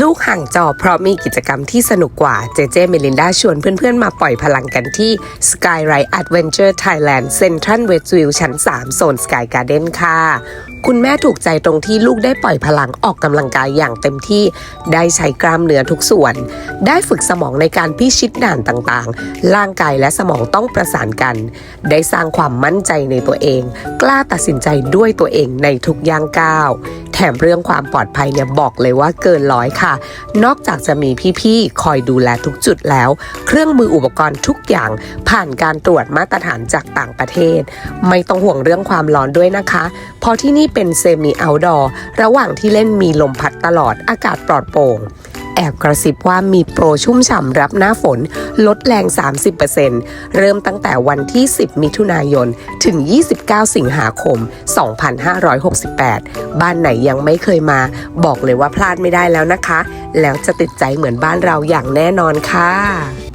ลูกห่างจอเพราะมีกิจกรรมที่สนุกกว่า เจเจเมลินดาชวนเพื่อนๆ มาปล่อยพลังกันที่ Skyride Adventure Thailand Central Westview ชั้น 3 โซน Sky Garden ค่ะ คุณแม่ถูกใจตรงที่ลูกได้ปล่อยพลังออกกำลังกายอย่างเต็มที่ ได้ใช้กล้ามเนื้อทุกส่วน ได้ฝึกสมองในการพิชิตด่านต่างๆ ร่างกายและสมองต้องประสานกัน ได้สร้างความมั่นใจในตัวเอง กล้าตัดสินใจด้วยตัวเองในทุกย่างก้าว แถมเรื่องความปลอดภัยเนี่ยบอกเลยว่าเกินร้อยค่ะ นอกจากจะมีพี่ๆ คอยดูแลทุกจุดแล้ว เครื่องมืออุปกรณ์ทุกอย่างผ่านการตรวจมาตรฐานจากต่างประเทศ ไม่ต้องห่วงเรื่องความร้อนด้วยนะคะ เพราะที่นี่เป็นเซมิเอาดอร์ ระหว่างที่เล่นมีลมพัดตลอดอากาศปลอดโปร่ง แอบกระซิบว่ามีโปรชุ่มฉ่ำรับหน้าฝน ลดแรง 30%เริ่มตั้งแต่วันที่ 10 มิถุนายน ถึง 29 สิงหาคม 2568 บ้านไหนยังไม่เคยมา บอกเลยว่าพลาดไม่ได้แล้วนะคะ แล้วจะติดใจเหมือนบ้านเราอย่างแน่นอนค่ะ